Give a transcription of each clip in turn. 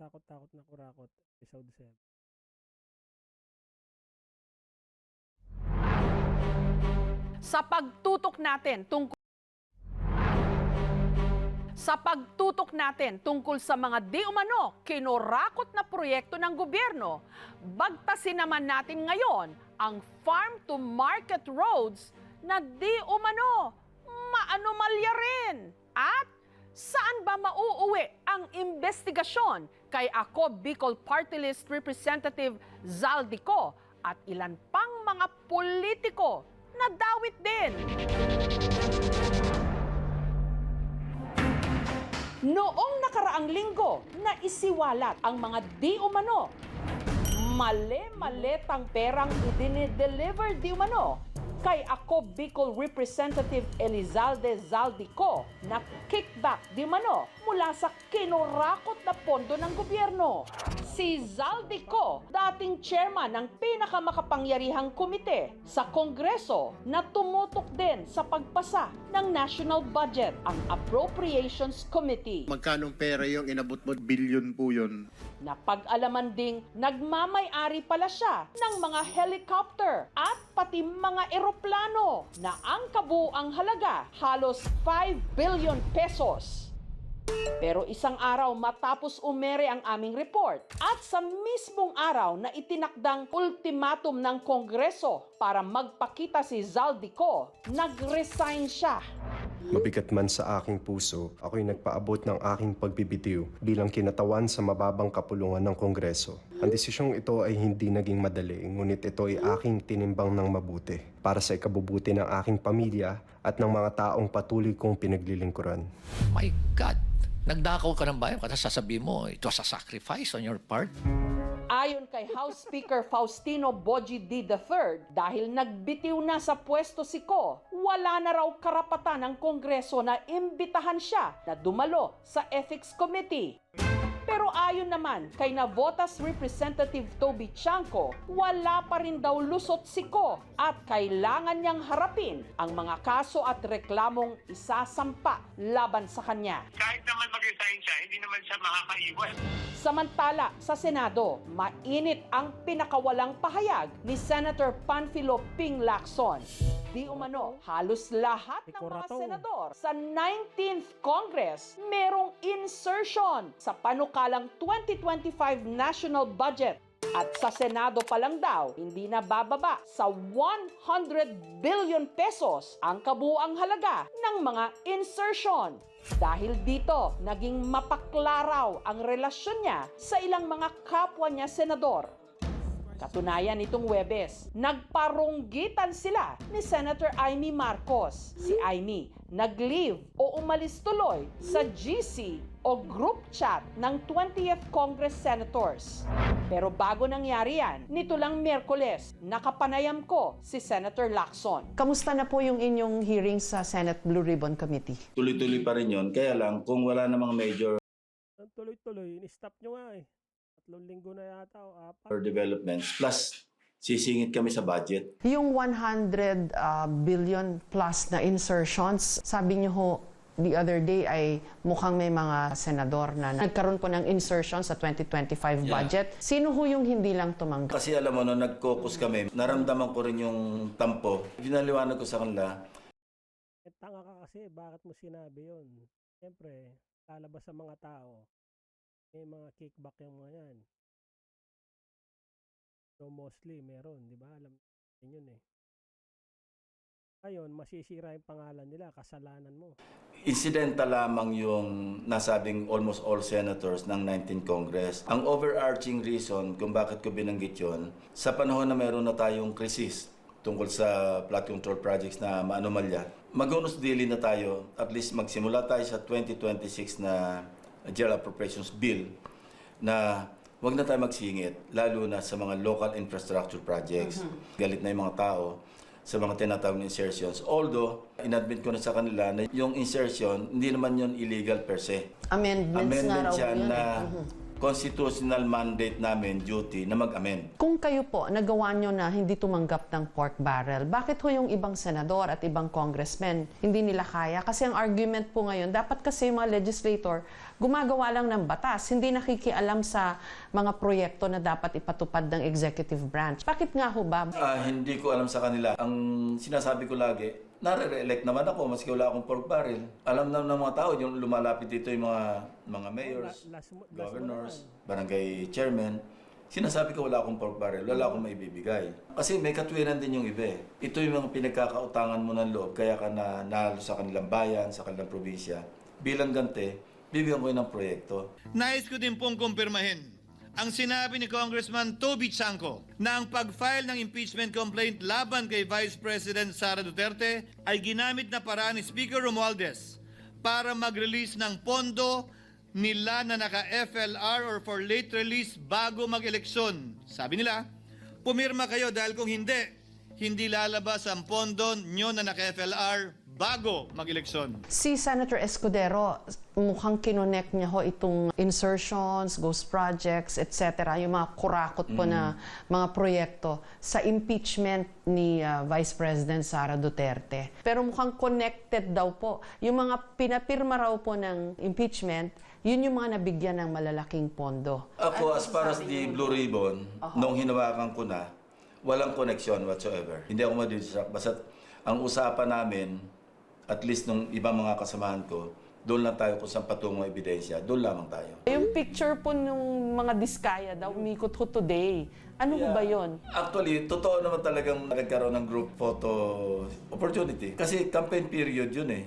Katakot-takot na kurakot, episode 7. sa pagtutok natin tungkol sa pagtutok natin tungkol sa mga di umano kinorakot na proyekto ng gobyerno, bagtasin naman natin ngayon ang farm to market roads na di umano maanomalya rin. At saan ba mauuwi ang investigasyon kay ako Bicol Party List Representative Zaldico at ilan pang mga politiko na dawit din. Noong nakaraang linggo na isiwalat ang mga di umano, mali-maletang perang idinideliver di umano kay ako Bicol Representative Elizalde Zaldico na kickback di umano mula sa kinorakot na pondo ng gobyerno. Si Zaldico, dating chairman ng pinakamakapangyarihang komite sa Kongreso na tumutok din sa pagpasa ng national budget, ang Appropriations Committee. Magkano pera yung inabot mo? Billion po yun. Napag-alaman ding nagmamay-ari pala siya ng mga helicopter at pati mga eroplano na ang kabuang halaga halos 5 billion pesos. Pero isang araw matapos umere ang aming report at sa mismong araw na itinakdang ultimatum ng Kongreso para magpakita si Zaldico, nag-resign siya. Mabigat man sa aking puso, ako'y nagpaabot ng aking pagbibitiw bilang kinatawan sa mababang kapulungan ng Kongreso. Ang desisyong ito ay hindi naging madali, ngunit ito ay aking tinimbang ng mabuti para sa ikabubuti ng aking pamilya at ng mga taong patuloy kong pinaglilingkuran. My God, nagdakaw ka ng bayan, kasi sasabihin mo, it was a sacrifice on your part. Ayon kay House Speaker Faustino Boji D. III, dahil nagbitiw na sa pwesto si Ko, wala na raw karapatan ng Kongreso na imbitahan siya na dumalo sa Ethics Committee. Pero ayon naman kay Navotas Representative Toby Chanco, wala pa rin daw lusot si Ko at kailangan niyang harapin ang mga kaso at reklamong isasampa laban sa kanya. kahit naman mag-resign siya, hindi naman siya makakaiwas. Samantala, sa Senado, mainit ang pinakawalang pahayag ni Senator Panfilo Ping Lacson. Di umano, halos lahat ng mga senador sa 19th Congress merong insertion sa panukalang 2025 national budget. At sa Senado pa lang daw, hindi na bababa sa 100 billion pesos ang kabuang halaga ng mga insertion. Dahil dito, naging mapaklaraw ang relasyon niya sa ilang mga kapwa niya senador. Katunayan nitong Webes, nagparunggitan sila ni Senator Amy Marcos. Si Amy nag-leave o umalis tuloy sa GC o group chat ng 20th Congress Senators. Pero bago nangyari yan, nito lang Miyerkules, nakapanayam ko si Senator Lacson. Kamusta na po yung inyong hearing sa Senate Blue Ribbon Committee? tuloy-tuloy pa rin yun. Kaya lang, kung wala namang major tuloy-tuloy, in-stop nyo nga eh. Tatlong linggo na yata o apat. developments, plus sisingit kami sa budget. Yung 100 uh, billion plus na insertions, sabi niyo ho the other day ay mukhang may mga senador na nagkaroon po ng insertion sa 2025 Yeah. budget. Sino ho yung hindi lang tumanggap? Kasi alam mo, no, nag-caucus kami, naramdaman ko rin yung tampo. Pinaliwanag ko sa kanila, Eh, tanga ka kasi, bakit mo sinabi yun? Siyempre, lalabas sa mga tao. May mga kickback yung mga yan. So mostly, meron, di ba? Alam natin yun eh. Ngayon, masisira yung pangalan nila, kasalanan mo. incidental lamang yung nasabing almost all senators ng 19th Congress. Ang overarching reason kung bakit ko binanggit yon, sa panahon na meron na tayong krisis tungkol sa flood control projects na maanomalya, mag-unos dili na tayo, at least magsimula tayo sa 2026 na General Appropriations Bill na wag na tayo magsingit, lalo na sa mga local infrastructure projects. Galit na yung mga tao sa mga tinatawag na insertions. Although, inadmit ko na sa kanila na yung insertion, hindi naman yun illegal per se. Amendments nga Amendment raw siya yun. na Mhm. Constitutional mandate namin duty na mag-amend. Kung kayo po nagawa nyo na hindi tumanggap ng pork barrel, bakit ho yung ibang senador at ibang congressmen hindi nila kaya? Kasi ang argument po ngayon, dapat kasi yung mga legislator gumagawa lang ng batas, hindi nakikialam sa mga proyekto na dapat ipatupad ng executive branch. Bakit nga ho ba? Ah, hindi ko alam sa kanila. Ang sinasabi ko lagi, nare-elect naman ako maski wala akong pork barrel. Alam na ng mga tao, yung lumalapit dito yung mga mga mayors, La- last last governors, barangay chairman. Sinasabi ko wala akong pork barrel, wala akong maibibigay. Kasi may katwiran din yung iba eh. Ito yung mga pinagkakautangan mo ng loob, kaya ka na nalo sa kanilang bayan, sa kanilang probinsya. Bilang gante, bibigyan ko yun ng proyekto. Nais ko din pong kumpirmahin ang sinabi ni Congressman Toby Chanco na ang pag-file ng impeachment complaint laban kay Vice President Sara Duterte ay ginamit na paraan ni Speaker Romualdez para mag-release ng pondo nila na naka-FLR or for late release bago mag-eleksyon. Sabi nila, pumirma kayo dahil kung hindi, hindi lalabas ang pondo nyo na naka-FLR bago mag-eleksyon. Si Senator Escudero, mukhang kinonek niya ho itong insertions, ghost projects, etc., yung mga kurakot po na mga proyekto sa impeachment ni uh, Vice President Sara Duterte. Pero mukhang connected daw po. Yung mga pinapirma raw po ng impeachment, yun yung mga nabigyan ng malalaking pondo. Ako, as far as the Blue Ribbon, nung hinawakan ko na, walang connection whatsoever. Hindi ako madidistract. Basta ang usapan namin, at least nung ibang mga kasamahan ko, doon lang tayo kung saan patungong ebidensya, doon lamang tayo. Yung picture po nung mga diskaya daw, umikot ho today. Ano ho ba yun? Actually, totoo naman talagang nagkaroon ng group photo opportunity. Kasi campaign period yun eh.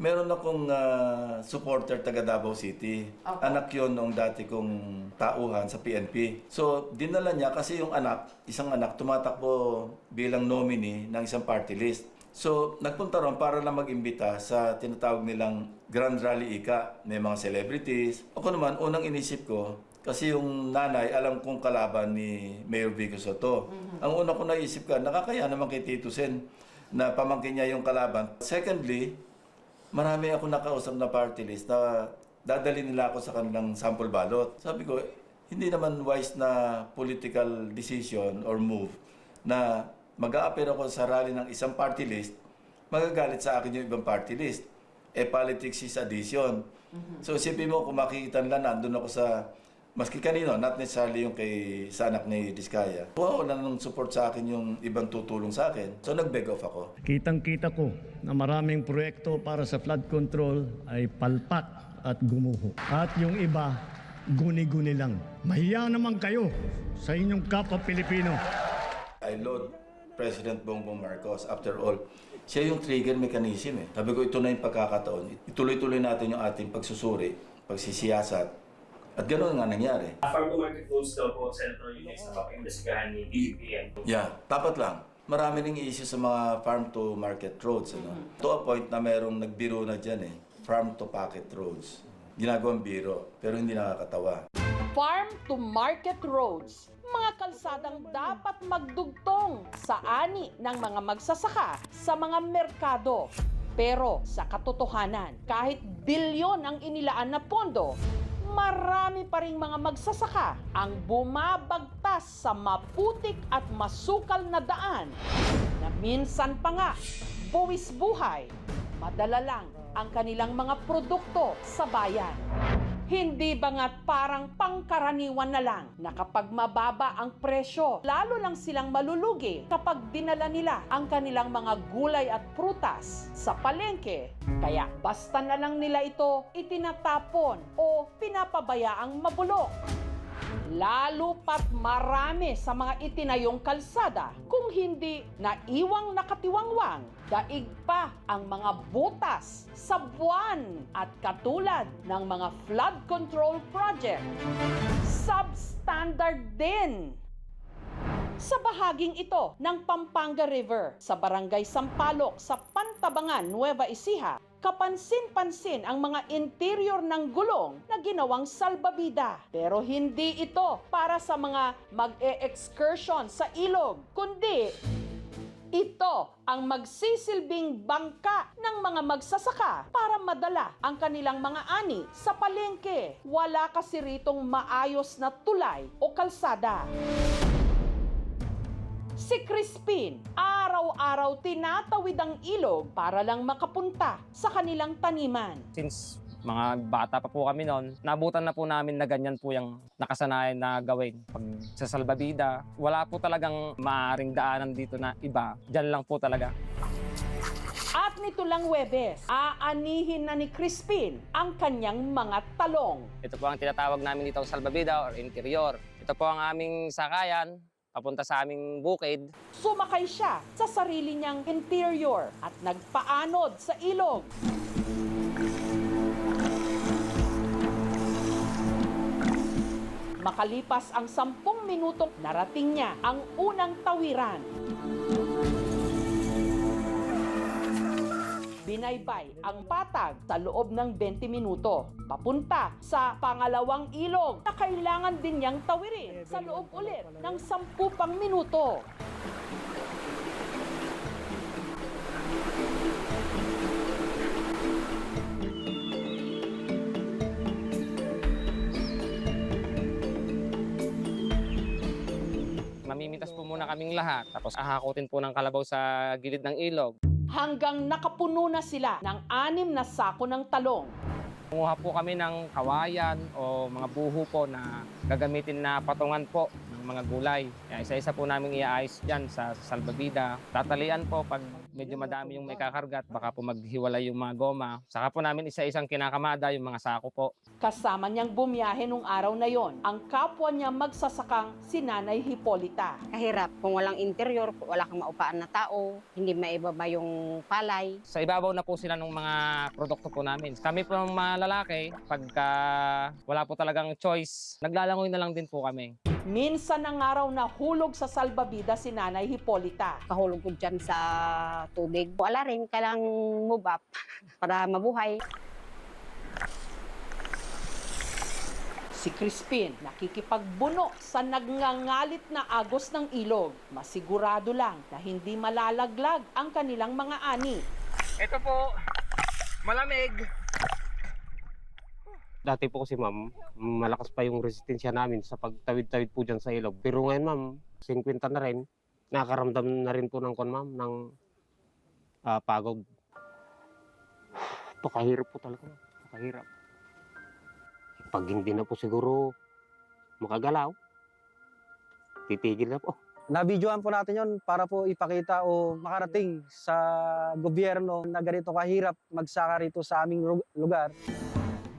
Meron akong ah, supporter taga Davao City. Anak yon nung dati kong tauhan sa PNP. So, dinala niya kasi yung anak, isang anak, tumatakbo bilang nominee ng isang party list. So, nagpunta ron para lang mag-imbita sa tinatawag nilang Grand Rally Ika. May mga celebrities. Ako naman, unang inisip ko, kasi yung nanay, alam kong kalaban ni Mayor Vico Soto. Ang una ko naisip ka, nakakaya naman kay Tito Sen na pamangkin niya yung kalaban. Secondly, marami ako nakausap na party list na dadali nila ako sa kanilang sample ballot. Sabi ko, hindi naman wise na political decision or move na mag a ako sa rally ng isang party list, magagalit sa akin yung ibang party list. Eh, politics is addition. So, isipin mo, kung makikita nila, nandun ako sa, maski kanino, not necessarily yung kay sa anak ni Diskaya. Kuha ko na ng support sa akin yung ibang tutulong sa akin. So, nag-beg off ako. Kitang-kita ko na maraming proyekto para sa flood control ay palpak at gumuho. At yung iba, guni-guni lang. Mahiya naman kayo sa inyong kapwa Pilipino. I load President Bongbong Marcos. After all, siya yung trigger mechanism eh. Sabi ko, ito na yung pagkakataon. Ituloy-tuloy natin yung ating pagsusuri, pagsisiyasat. At ganoon nga nangyari. Farm to market rules daw po, Senator, yung next na papimbestigahan ni BBM. Yeah, dapat lang. Marami ring issue sa mga farm to market roads. Ano? To a point na merong nagbiro na dyan eh. Farm to pocket roads. Ginagawang biro, pero hindi nakakatawa. farm to market roads, mga kalsadang dapat magdugtong sa ani ng mga magsasaka sa mga merkado. Pero sa katotohanan, kahit bilyon ang inilaan na pondo, marami pa ring mga magsasaka ang bumabagtas sa maputik at masukal na daan na minsan pa nga buwis buhay, madala lang ang kanilang mga produkto sa bayan. Hindi ba nga parang pangkaraniwan na lang na kapag mababa ang presyo, lalo lang silang malulugi kapag dinala nila ang kanilang mga gulay at prutas sa palengke. Kaya basta na lang nila ito itinatapon o pinapabayaang mabulok. Lalo pat marami sa mga itinayong kalsada kung hindi naiwang nakatiwangwang, daig pa ang mga butas sa buwan at katulad ng mga flood control project. Substandard din sa bahaging ito ng Pampanga River sa Barangay Sampaloc sa Pantabangan, Nueva Ecija, kapansin-pansin ang mga interior ng gulong na ginawang salbabida. Pero hindi ito para sa mga mag-e-excursion sa ilog, kundi Ito ang magsisilbing bangka ng mga magsasaka para madala ang kanilang mga ani sa palengke. Wala kasi ritong maayos na tulay o kalsada. Si Crispin, araw-araw tinatawid ang ilog para lang makapunta sa kanilang taniman. since mga bata pa po kami noon, nabutan na po namin na ganyan po yung nakasanayan na gawin. Pag sa salbabida, wala po talagang maaaring daanan dito na iba. Diyan lang po talaga. At nito lang Webes, aanihin na ni Crispin ang kanyang mga talong. Ito po ang tinatawag namin dito salbabida or interior. Ito po ang aming sakayan, papunta sa aming bukid. Sumakay siya sa sarili niyang interior at nagpaanod sa ilog. Makalipas ang sampung minutong narating niya ang unang tawiran. Binaybay ang patag sa loob ng 20 minuto. Papunta sa pangalawang ilog na kailangan din niyang tawirin sa loob ulit ng 10 pang minuto. Mamimitas po muna kaming lahat. Tapos ahakotin po ng kalabaw sa gilid ng ilog. Hanggang nakapuno na sila ng anim na sako ng talong. Kumuha po kami ng kawayan o mga buho po na gagamitin na patungan po mga gulay. Isa-isa po namin iaayos dyan sa salbabida. Tatalian po pag medyo madami yung may kakargat, baka po maghiwalay yung mga goma. Saka po namin isa-isang kinakamada yung mga sako po. Kasama niyang bumiyahe nung araw na yon ang kapwa niya magsasakang si Nanay Hipolita. Kahirap kung walang interior, wala kang maupaan na tao, hindi maibaba yung palay. Sa ibabaw na po sila ng mga produkto po namin. Kami po ng mga lalaki, pagka wala po talagang choice, naglalangoy na lang din po kami. Minsan ng araw na hulog sa salbabida si Nanay Hipolita. Kahulog ko dyan sa tubig. Wala rin, kailangang move up para mabuhay. Si Crispin nakikipagbuno sa nagngangalit na agos ng ilog. Masigurado lang na hindi malalaglag ang kanilang mga ani. Ito po, malamig. Dati po kasi ma'am, malakas pa yung resistensya namin sa pagtawid-tawid po dyan sa ilog. Pero ngayon ma'am, 50 na rin. Nakakaramdam na rin po ng kon ma'am, ng ah, pagod. Pakahirap po talaga. Pakahirap. Pag hindi na po siguro makagalaw, titigil na po. Nabidyoan po natin yon para po ipakita o makarating sa gobyerno na ganito kahirap magsaka rito sa aming lu- lugar.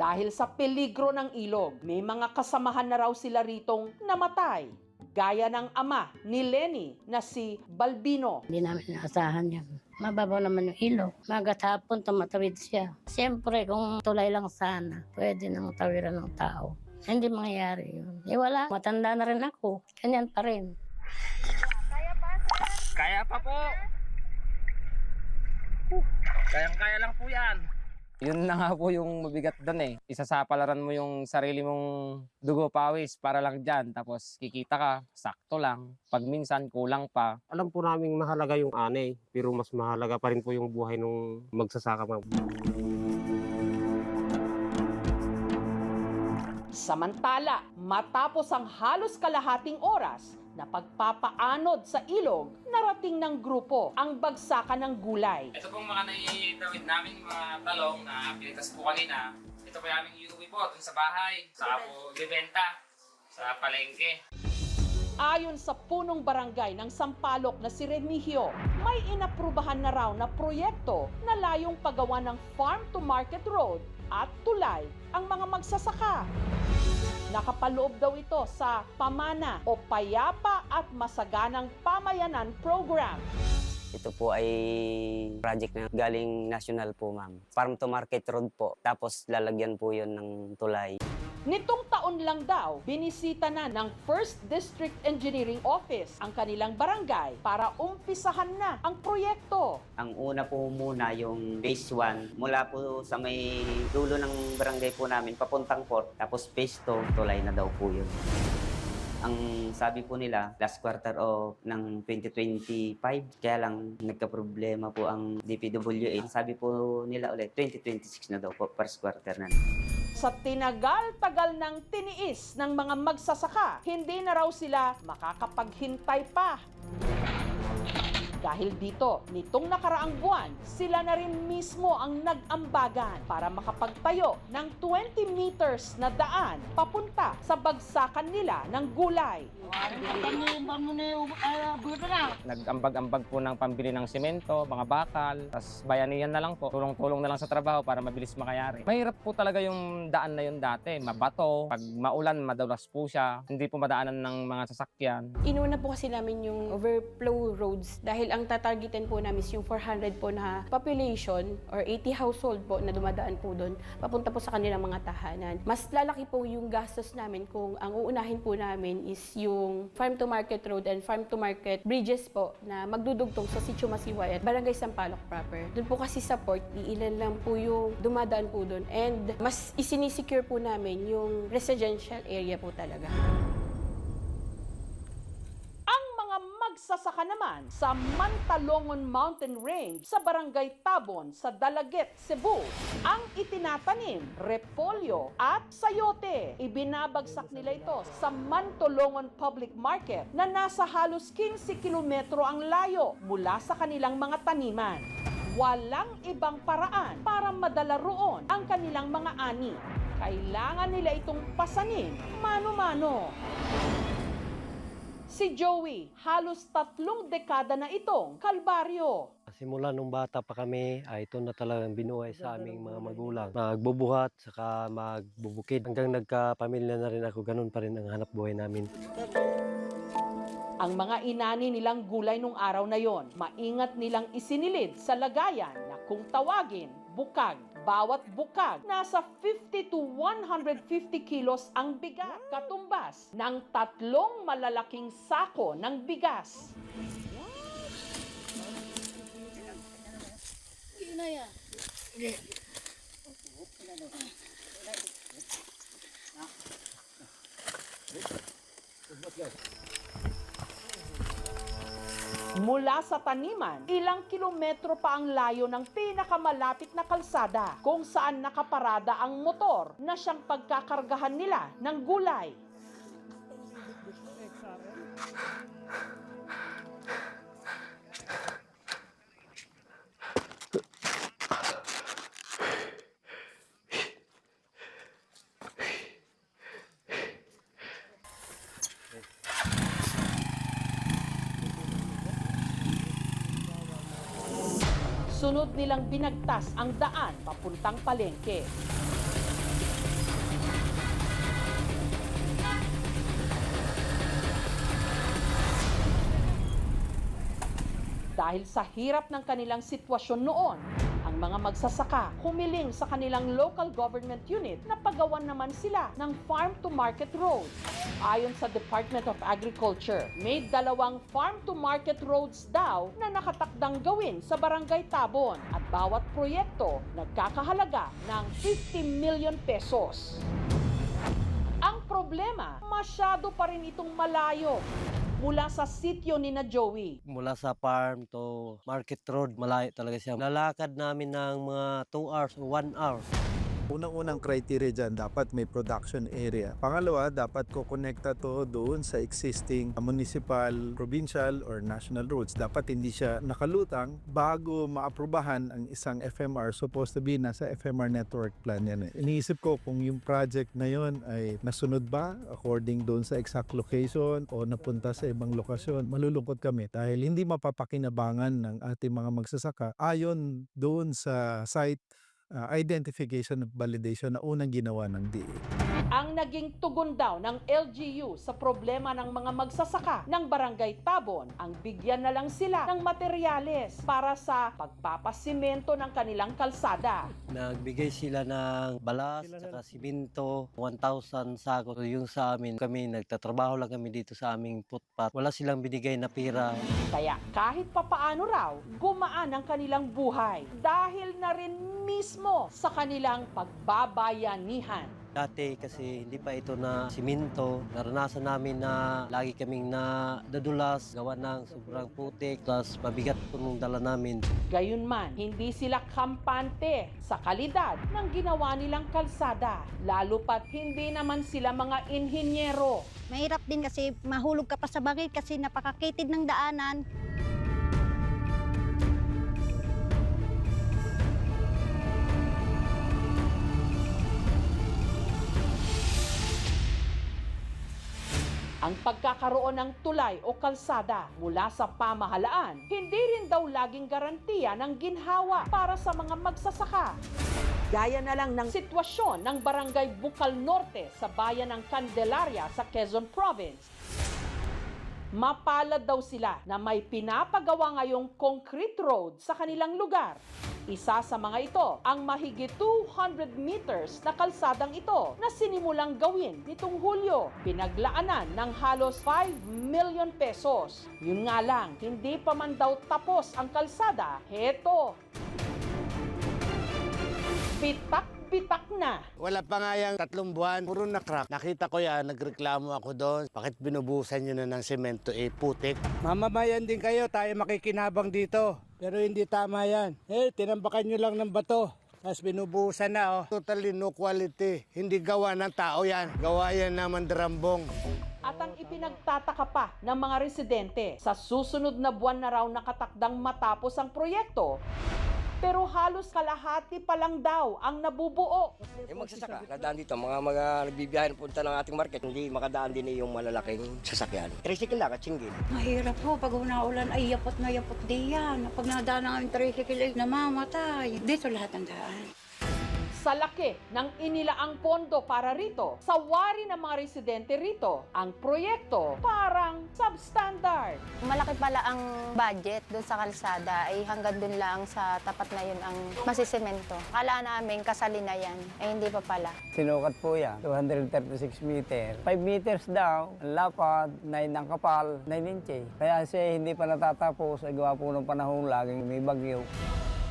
Dahil sa peligro ng ilog, may mga kasamahan na raw sila ritong namatay. Gaya ng ama ni Lenny na si Balbino. Hindi namin inaasahan yan. Mababaw naman yung ilog. Magat hapon tumatawid siya. Siyempre, kung tulay lang sana, pwede nang tawiran ng tao. Hindi mangyayari yun. Eh wala, matanda na rin ako. Ganyan pa rin. Kaya pa po. Kayang-kaya lang po yan. Yun na nga po yung mabigat doon eh. Isasapalaran mo yung sarili mong dugo pawis para lang dyan. Tapos kikita ka, sakto lang. Pag minsan kulang pa. Alam po namin mahalaga yung anay, pero mas mahalaga pa rin po yung buhay nung magsasaka ma'am. Samantala, matapos ang halos kalahating oras na pagpapaanod sa ilog, narating ng grupo ang bagsakan ng gulay. Ito pong mga naitawid namin mga talong na pinitas po kanina. Ito po yung aming iuwi po dun sa bahay. Saka po ibibenta sa palengke. Ayon sa punong barangay ng Sampaloc na si Remigio, may inaprubahan na raw na proyekto na layong paggawa ng farm to market road at tulay ang mga magsasaka. Nakapaloob daw ito sa Pamana o Payapa at Masaganang Pamayanan Program. Ito po ay project na galing national po, ma'am. Farm to market road po. Tapos lalagyan po yon ng tulay. Nitong taon lang daw, binisita na ng First District Engineering Office ang kanilang barangay para umpisahan na ang proyekto. Ang una po muna yung phase 1. Mula po sa may dulo ng barangay po namin, papuntang port. Tapos phase 2, tulay na daw po yun. Ang sabi po nila, last quarter of ng 2025, kaya lang nagka-problema po ang DPWA. Ang sabi po nila ulit, 2026 na daw po, first quarter na. Sa tinagal-tagal ng tiniis ng mga magsasaka, hindi na raw sila makakapaghintay pa. Dahil dito, nitong nakaraang buwan, sila na rin mismo ang nag-ambagan para makapagtayo ng 20 meters na daan papunta sa bagsakan nila ng gulay. Nag-ambag-ambag po ng pambili ng simento, mga bakal, tas bayanihan na lang po. Tulong-tulong na lang sa trabaho para mabilis makayari. Mahirap po talaga yung daan na yun dati. Mabato, pag maulan, madalas po siya. Hindi po madaanan ng mga sasakyan. Inuna po kasi namin yung overflow roads dahil ang tatargetin po namin is yung 400 po na population or 80 household po na dumadaan po doon papunta po sa kanilang mga tahanan. Mas lalaki po yung gastos namin kung ang uunahin po namin is yung farm to market road and farm to market bridges po na magdudugtong sa Sitio Masiway at Barangay Sampaloc proper. Doon po kasi sa port, iilan lang po yung dumadaan po doon and mas isinisecure po namin yung residential area po talaga. Ang mga magsasaka naman sa Mantalongon Mountain Range sa Barangay Tabon sa Dalaget, Cebu, ang itinatanim, repolyo at sayote. Ibinabagsak nila ito sa Mantolongon Public Market na nasa halos 15 kilometro ang layo mula sa kanilang mga taniman. Walang ibang paraan para madala roon ang kanilang mga ani. Kailangan nila itong pasanin mano-mano. Si Joey, halos tatlong dekada na itong kalbaryo. Simula nung bata pa kami, ay ito na talagang binuhay sa aming mga magulang. Magbubuhat, saka magbubukid. Hanggang nagkapamilya na rin ako, ganun pa rin ang hanap buhay namin. Ang mga inani nilang gulay nung araw na yon, maingat nilang isinilid sa lagayan na kung tawagin, bukag. Bawat bukag, nasa 50 to 150 kilos ang bigat, katumbas ng tatlong malalaking sako ng bigas. Mula sa taniman, ilang kilometro pa ang layo ng pinakamalapit na kalsada kung saan nakaparada ang motor na siyang pagkakargahan nila ng gulay. Sunod nilang binagtas ang daan papuntang palengke. Dahil sa hirap ng kanilang sitwasyon noon, mga magsasaka humiling sa kanilang local government unit na pagawan naman sila ng farm to market road. Ayon sa Department of Agriculture, may dalawang farm to market roads daw na nakatakdang gawin sa Barangay Tabon at bawat proyekto nagkakahalaga ng 50 million pesos. Ang problema, masyado pa rin itong malayo mula sa sityo ni na Joey. Mula sa farm to market road, malayo talaga siya. Lalakad namin ng mga 2 hours o 1 hour. Unang-unang criteria dyan, dapat may production area. Pangalawa, dapat kukonekta to doon sa existing municipal, provincial, or national roads. Dapat hindi siya nakalutang bago maaprubahan ang isang FMR. Supposed to be nasa FMR network plan yan. Eh. Iniisip ko kung yung project na yon ay nasunod ba according doon sa exact location o napunta sa ibang lokasyon. Malulungkot kami dahil hindi mapapakinabangan ng ating mga magsasaka ayon doon sa site uh, identification at validation na unang ginawa ng DA. Ang naging tugon daw ng LGU sa problema ng mga magsasaka ng Barangay Tabon, ang bigyan na lang sila ng materyales para sa pagpapasimento ng kanilang kalsada. Nagbigay sila ng balas, saka simento, 1,000 sako. So, yung sa amin, kami nagtatrabaho lang kami dito sa aming footpath. Wala silang binigay na pira. Kaya kahit papaano raw, gumaan ang kanilang buhay dahil na rin mismo sa kanilang pagbabayanihan. Dati kasi hindi pa ito na siminto. Naranasan namin na lagi kaming na dadulas, gawa ng sobrang putik, plus mabigat po nung dala namin. Gayunman, hindi sila kampante sa kalidad ng ginawa nilang kalsada, lalo pat hindi naman sila mga inhinyero. Mahirap din kasi mahulog ka pa sa bangin kasi napakakitid ng daanan. Ang pagkakaroon ng tulay o kalsada mula sa pamahalaan, hindi rin daw laging garantiya ng ginhawa para sa mga magsasaka. Gaya na lang ng sitwasyon ng Barangay Bukal Norte sa bayan ng Candelaria sa Quezon Province. Mapalad daw sila na may pinapagawa ngayong concrete road sa kanilang lugar. Isa sa mga ito ang mahigit 200 meters na kalsadang ito na sinimulang gawin nitong Hulyo. Pinaglaanan ng halos 5 million pesos. Yun nga lang, hindi pa man daw tapos ang kalsada. Heto, pitak-pitak na. Wala pa nga yung tatlong buwan, puro na crack. Nakita ko yan, nagreklamo ako doon. Bakit binubusan nyo na ng semento eh, putik? Mamamayan din kayo, tayo makikinabang dito. Pero hindi tama yan. Eh, tinambakan nyo lang ng bato. Tapos binubusan na oh. Totally no quality. Hindi gawa ng tao yan. Gawa yan ng mandarambong. At ang ipinagtataka pa ng mga residente, sa susunod na buwan na raw nakatakdang matapos ang proyekto, pero halos kalahati pa lang daw ang nabubuo. Yung magsasaka, nadaan dito, mga mga nagbibiyahe na punta ng ating market, hindi makadaan din yung malalaking sasakyan. Tricycle lang at singgil. Mahirap po, pag unaulan ay yapot na yapot di yan. Pag nadaan ang tricycle ay namamatay. Dito lahat ng daan. Sa laki ng inilaang pondo para rito, sa wari ng mga residente rito, ang proyekto parang substandard. Malaki pala ang budget doon sa kalsada ay hanggang doon lang sa tapat na yun ang masisemento. Kala namin kasali na yan, ay hindi pa pala. Sinukat po yan, 236 meter. 5 meters daw, ang lapad, 9 ang kapal, 9 inches. Kaya siya hindi pa natatapos, ay gawa po ng panahon laging may bagyo.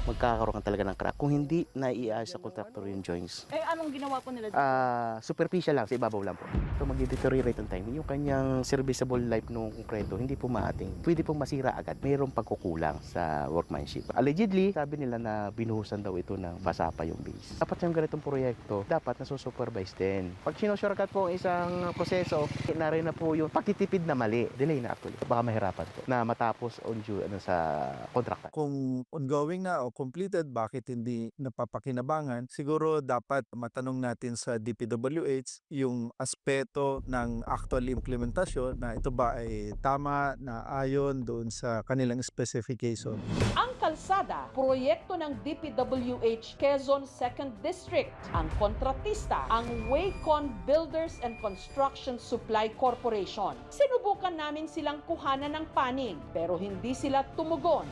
Magkakaroon ka talaga ng crack kung hindi naiayos sa contractor yung joints. Eh, anong ginawa po nila Ah, superficial lang, sa ibabaw lang po. So mag-deteriorate ang time. Yung kanyang serviceable life ng konkreto, hindi po maating. Pwede pong masira agad. Mayroong pagkukulang sa workmanship. Allegedly, sabi nila na binuhusan daw ito ng basa pa yung base. Dapat yung ganitong proyekto, dapat nasusupervise din. Pag sinushortcut po ang isang proseso, narin na po yung pagtitipid na mali. Delay na actually. Baka mahirapan po na matapos on due ano, sa contract. Kung ongoing na o completed, bakit hindi napapakinabangan? Siguro dapat matanong natin sa DPWH yung aspeto ng actual implementasyon na ito ba ay tama na ayon doon sa kanilang specification. Ang kalsada, proyekto ng DPWH Quezon 2nd District. Ang kontratista, ang Wacon Builders and Construction Supply Corporation. Sinubukan namin silang kuhanan ng panig, pero hindi sila tumugon.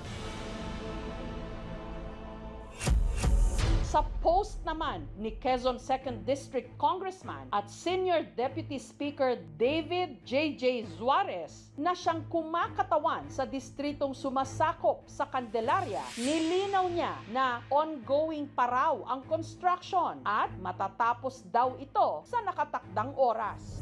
Sa post naman ni Quezon 2nd District Congressman at Senior Deputy Speaker David J.J. Suarez na siyang kumakatawan sa distritong sumasakop sa Candelaria, nilinaw niya na ongoing pa raw ang construction at matatapos daw ito sa nakatakdang oras.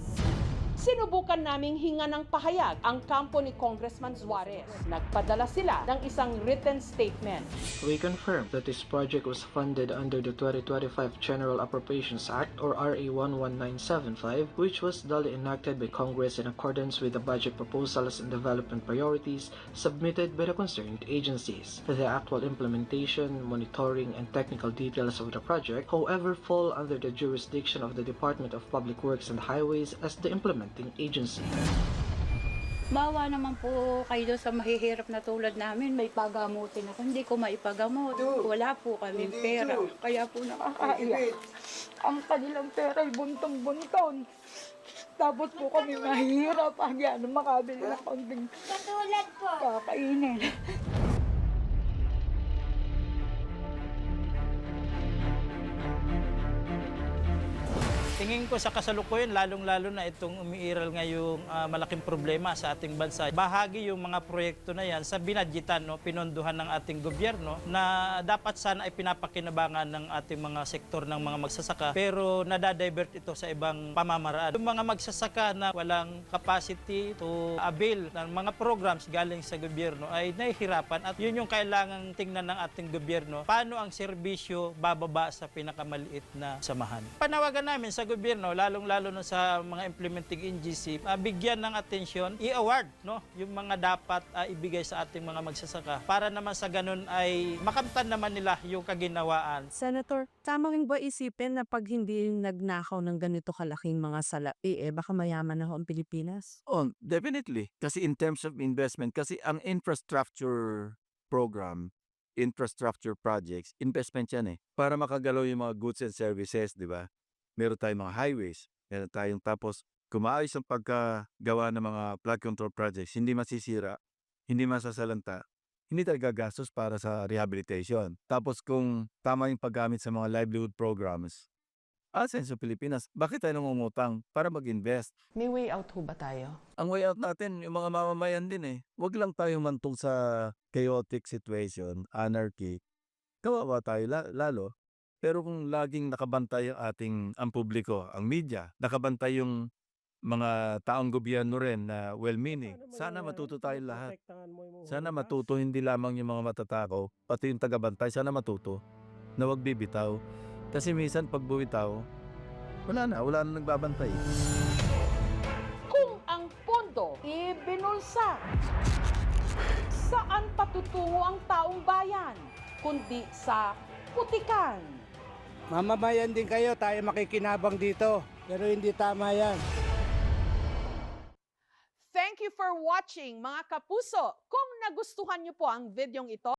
Sinubukan naming hinga ng pahayag ang kampo ni Congressman Suarez. Nagpadala sila ng isang written statement. We confirm that this project was funded under the 2025 General Appropriations Act or RA 11975, which was duly enacted by Congress in accordance with the budget proposals and development priorities submitted by the concerned agencies. The actual implementation, monitoring, and technical details of the project, however, fall under the jurisdiction of the Department of Public Works and Highways as the implementing agency. Bawa naman po kayo doon sa mahihirap na tulad namin, may pagamutin ako. Hindi ko maipagamot. Wala po kaming pera. Kaya po nakakaiyak. Ang kanilang pera ay buntong-bunton. Tapos po kami mahirap. Ang makabili ng konting kakainin. Tingin ko sa kasalukuyan, lalong-lalo na itong umiiral ngayong ah, malaking problema sa ating bansa. Bahagi yung mga proyekto na yan sa binadjitan, no, pinondohan ng ating gobyerno na dapat sana ay pinapakinabangan ng ating mga sektor ng mga magsasaka pero nadadivert ito sa ibang pamamaraan. Yung mga magsasaka na walang capacity to avail ng mga programs galing sa gobyerno ay nahihirapan at yun yung kailangang tingnan ng ating gobyerno. Paano ang serbisyo bababa sa pinakamaliit na samahan? Panawagan namin sa gobyerno, lalong-lalo na sa mga implementing NGC, ah, bigyan ng atensyon, i-award no, yung mga dapat ah, ibigay sa ating mga magsasaka para naman sa ganun ay makamtan naman nila yung kaginawaan. Senator, tama rin ba isipin na pag hindi nagnakaw ng ganito kalaking mga salapi, eh baka mayaman na ho ang Pilipinas? Oh, definitely. Kasi in terms of investment, kasi ang infrastructure program, infrastructure projects, investment yan eh. Para makagalaw yung mga goods and services, di ba? Meron tayong mga highways, meron tayong tapos kumaayos ang pagkagawa ng mga flood control projects, hindi masisira, hindi masasalanta, hindi talaga gastos para sa rehabilitation. Tapos kung tama yung paggamit sa mga livelihood programs, asen sa Pilipinas, bakit tayo nangungutang para mag-invest? May way out ho ba tayo? Ang way out natin, yung mga mamamayan din eh. Huwag lang tayo mantong sa chaotic situation, anarchy. Kawawa tayo la- lalo. Pero kung laging nakabantay ang ating ang publiko, ang media, nakabantay yung mga taong gobyerno rin na well-meaning, sana matuto tayo lahat. Sana matuto hindi lamang yung mga matatakaw, pati yung tagabantay, sana matuto na wag bibitaw. Kasi minsan pag bumitaw, wala na, wala na nagbabantay. Kung ang pondo ibinulsa, saan patutungo ang taong bayan? Kundi sa putikan. Mamamayan din kayo, tayo makikinabang dito. Pero hindi tama yan. Thank you for watching mga kapuso. Kung nagustuhan niyo po ang videong ito,